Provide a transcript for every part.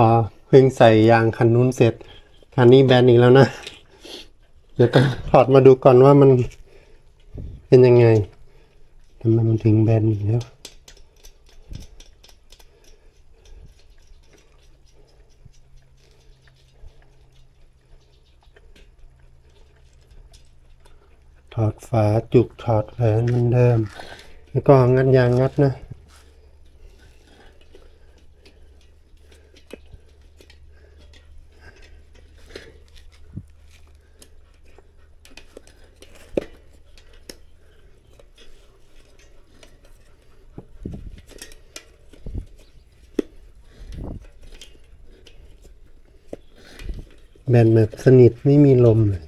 พอเพิ่งใส่ยางคันนู้นเสร็จ คันนี้แบนอีกแล้วนะ เดี๋ยวต้องถอดมาดูก่อนว่ามันเป็นยังไงทำไมมันถึงแบนอีกแล้วถอดฝาจุกถอดแหวนเหมือนเดิม แล้วก็งัดยางงัดนะ แบนแบบสนิทไม่มีลมเลย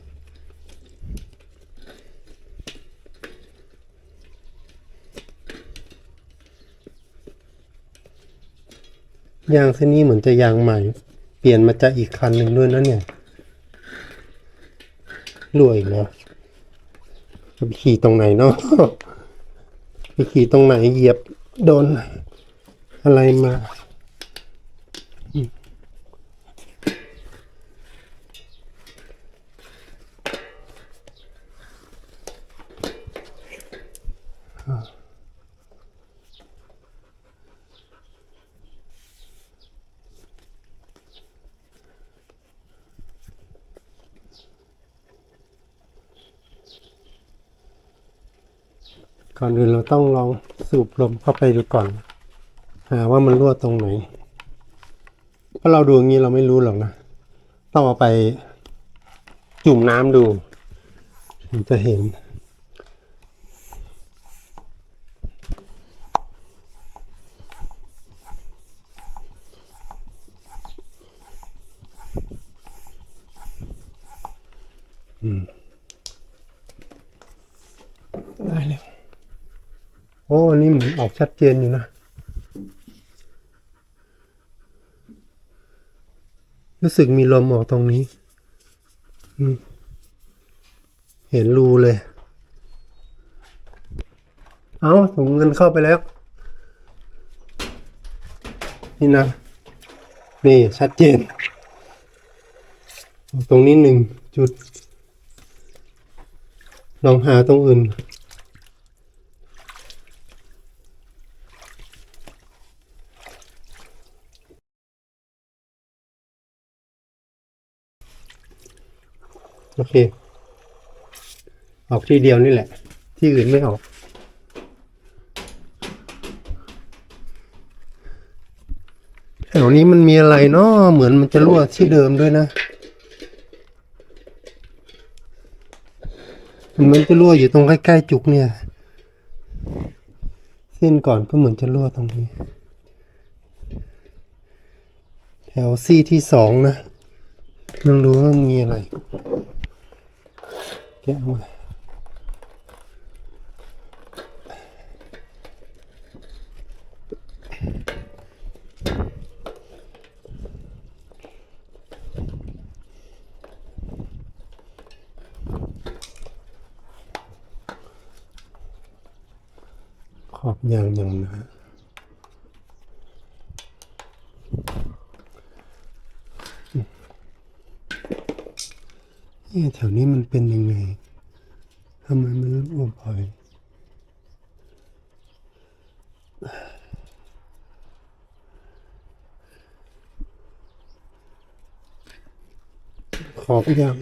ยางเส้นนี้เหมือนจะยางใหม่ เปลี่ยนมาจากอีกคันหนึ่งด้วยนะเนี่ยรวยแล้วจะไปขี่ตรงไหนเนาะไปขี่ตรงไหนเหยียบโดนอะไรมา ก่อนอื่นเราต้องลองสูบลมเข้าไปดูก่อน หาว่ามันรั่วตรงไหนเพราะเราดูอย่างนี้เราไม่รู้หรอกนะ ต้องเอาไปจุ่มน้ำดูถึงจะเห็นอืม ได้แล้ว โอ้อันนี่เหมือนออกชัดเจนอยู่นะรู้สึกมีลมออกตรงนี้ เห็นรูเลย เอาถุงเงินเข้าไปแล้ว นี่นะ นี่ชัดเจน ตรงนี้หนึ่งจุด ลองหาตรงอื่น โอเค ออกที่เดียวนี่แหละ ที่อื่นไม่ออก แถวนี้มันมีอะไรเนาะเหมือนมันจะรั่วที่เดิมด้วยนะ มันเหมือนจะรั่วอยู่ตรงใกล้ๆจุกเนี่ย เส้นก่อนก็เหมือนจะรั่วตรงนี้ แถวซี่ที่สองนะลองดูว่ามีอะไร แกะมาขอบยางยังนะเนี่แถวนี้มันเป็นยังไงทำไมมันรั่วบ่อยขอบยัง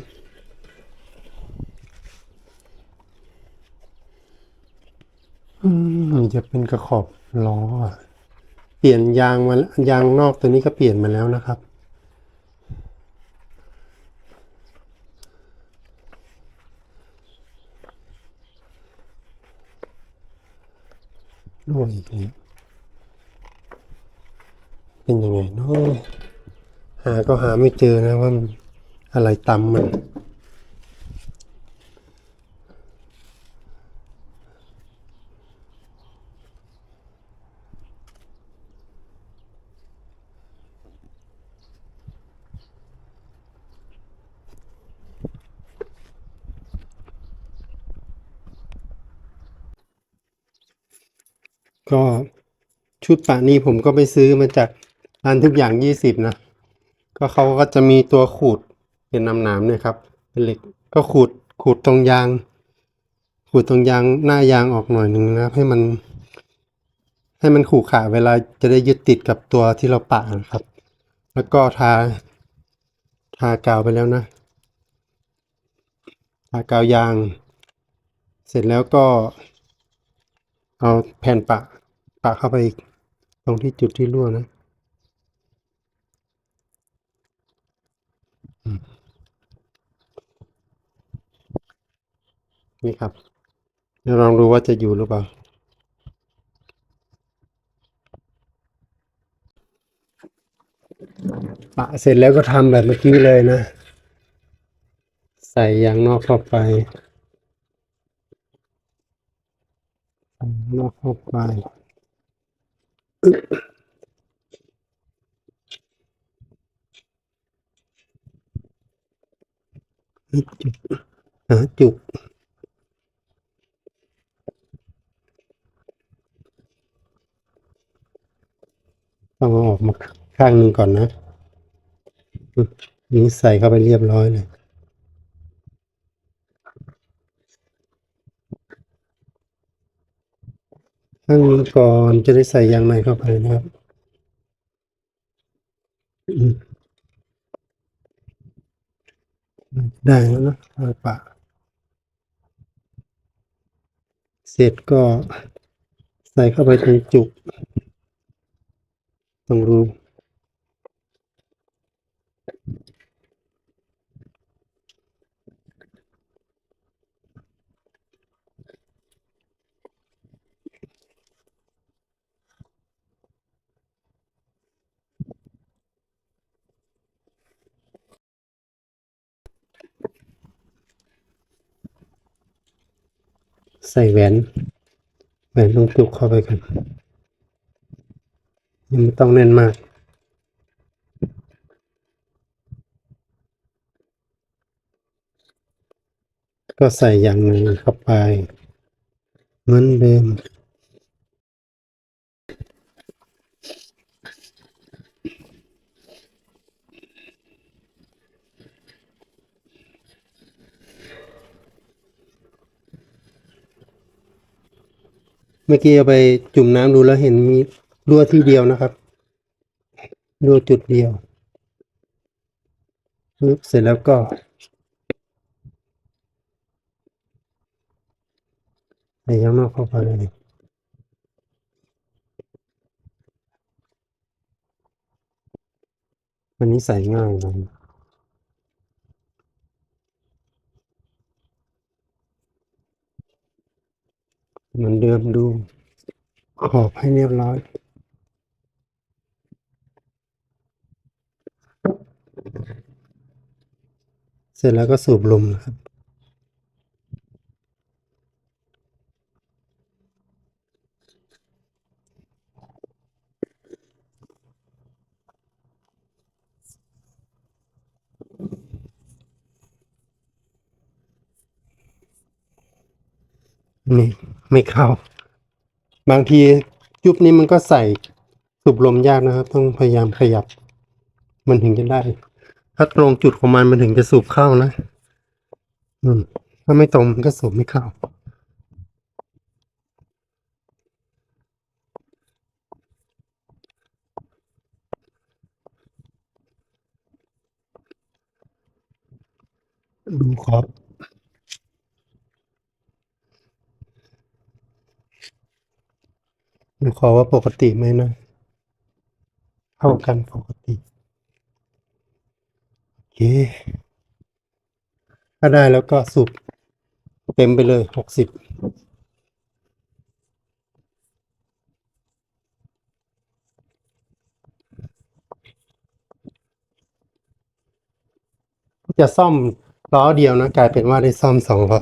อืมจะเป็นกระขอบล้อเปลี่ยนยางมายางนอกตัวนี้ก็เปลี่ยนมาแล้วนะครับ ร่วอีกแล้วเป็นยังไงเนาะหาก็หาไม่เจอนะว่ามันอะไรตำมัน ก็ชุดปะนี้ผมก็ไปซื้อมาจากร้านทุกอย่างยี่สิบนะ ก็เขาก็จะมีตัวขูดเป็นน้ำน้ำเนี่ยครับ เป็นเหล็กก็ขูดขูดตรงยาง ขูดตรงยางหน้ายางออกหน่อยหนึ่งนะครับ ให้มัน ให้มันขู่ขาเวลาจะได้ยึดติดกับตัวที่เราปะนะครับ แล้วก็ทา ทากาวไปแล้วนะ ทากาวยาง เสร็จแล้วก็เอาแผ่นปะ ปะเข้าไปอีก ตรงที่จุดที่รั่วนะนี่ครับเดี๋ยวลองดูว่าจะอยู่หรือเปล่า ปะเสร็จแล้วก็ทำแบบเมื่อกี้เลยนะ ใส่ยางนอกเข้าไปใส่ยางนอกเข้าไป จุกหาจุกต้องเอาออกมาข้างหนึ่งก่อนนะนี่ใส่เข้าไปเรียบร้อยเลย ข้างนี้ก่อนจะได้ใส่ยางในเข้าไปนะครับได้แล้วนะเอาปะเสร็จก็ใส่เข้าไปตรงจุกตรงรู ใส่แหวน แหวนตรงจุกเข้าไปกันยังไม่ต้องแน่นมาก ก็ใส่อย่างหนึ่งเข้าไปเหมือนเดิม เมื่อกี้เอาไปจุ่มน้ำดูแล้วเห็นมีรั่วที่เดียวนะครับรั่วจุดเดียวปึ๊บเสร็จแล้วก็ ใส่ยางนอกเข้าไปเลยอันนี้ใส่ง่ายนะ เหมือนเดิมดู ขอบให้เรียบร้อยเสร็จแล้วก็สูบลมนะครับ นี่ ไม่เข้า บางทียุบนี้มันก็ใส่สูบลมยากนะครับ ต้องพยายามขยับ มันถึงจะได้ ถ้าตรงจุดของมันมันถึงจะสูบเข้านะ อืม ถ้าไม่ตรงมันก็สูบไม่เข้าดูขอบ ขอว่าปกติไหมนะเท่ากันปกติโอเคถ้าได้แล้วก็สูบเต็มไปเลยหกสิบจะซ่อมล้อเดียวนะ กลายเป็นว่าได้ซ่อมสองล้อ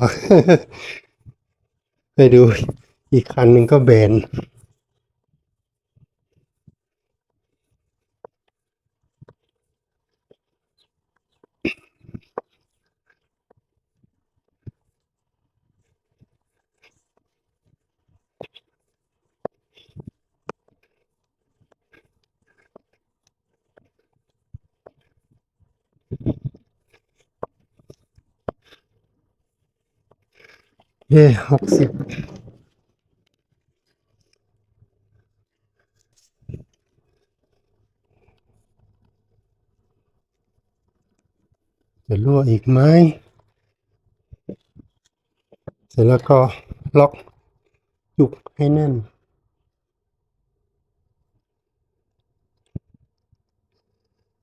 ไปดูอีกคันหนึ่งก็แบน หกสิบจะรั่วอีกไหมเสร็จแล้วก็ล็อกจุกให้แน่น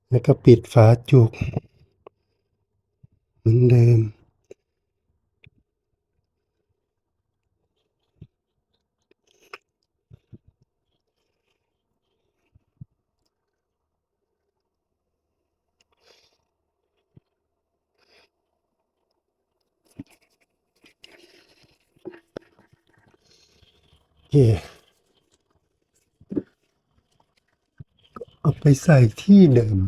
แล้วก็ปิดฝาจุก เหมือนเดิม ค เอาไปใส่ที่เดิม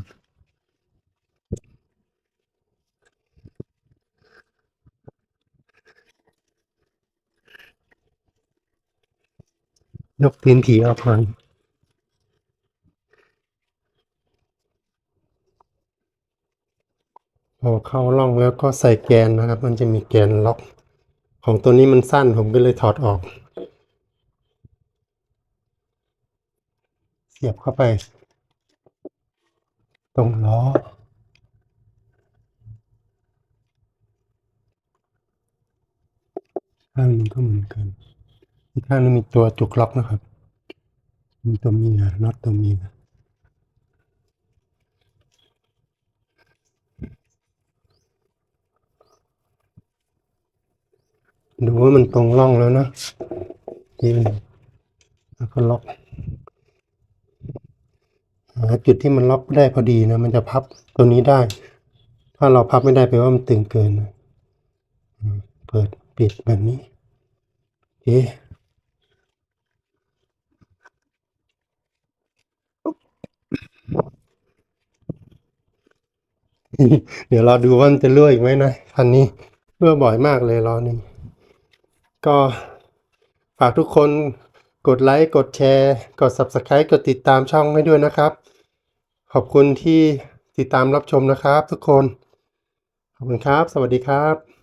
ยกพื้นที่ออกมาพอเข้าร่องแล้วก็ใส่แกนนะครับ มันจะมีแกนล็อก ของตัวนี้มันสั้นผมก็เลยถอดออก เสียบเข้าไป ตรงล้อ ข้างนึงก็เหมือนกัน อีกข้างนึงมีตัวจุกล็อกนะครับ มีตัวเมียน็อตตัวเมียดูว่ามันตรงร่องแล้วนะทีนึงแล้วก็ล็อก หาจุดที่มันล็อกได้พอดีนะ มันจะพับตัวนี้ได้ ถ้าเราพับไม่ได้แปลว่ามันตึงเกินนะเปิดปิดแบบนี้โอเคเดี๋ยวเราดูว่ามันจะรั่วอีกไหมนะคันนี้รั่วบ่อยมากเลยล้อนี้ก็ฝากทุกคนกดไลค์ กดแชร์ กด Subscribe กดติดตามช่องให้ด้วยนะครับ ขอบคุณที่ติดตามรับชมนะครับทุกคน ขอบคุณครับ สวัสดีครับ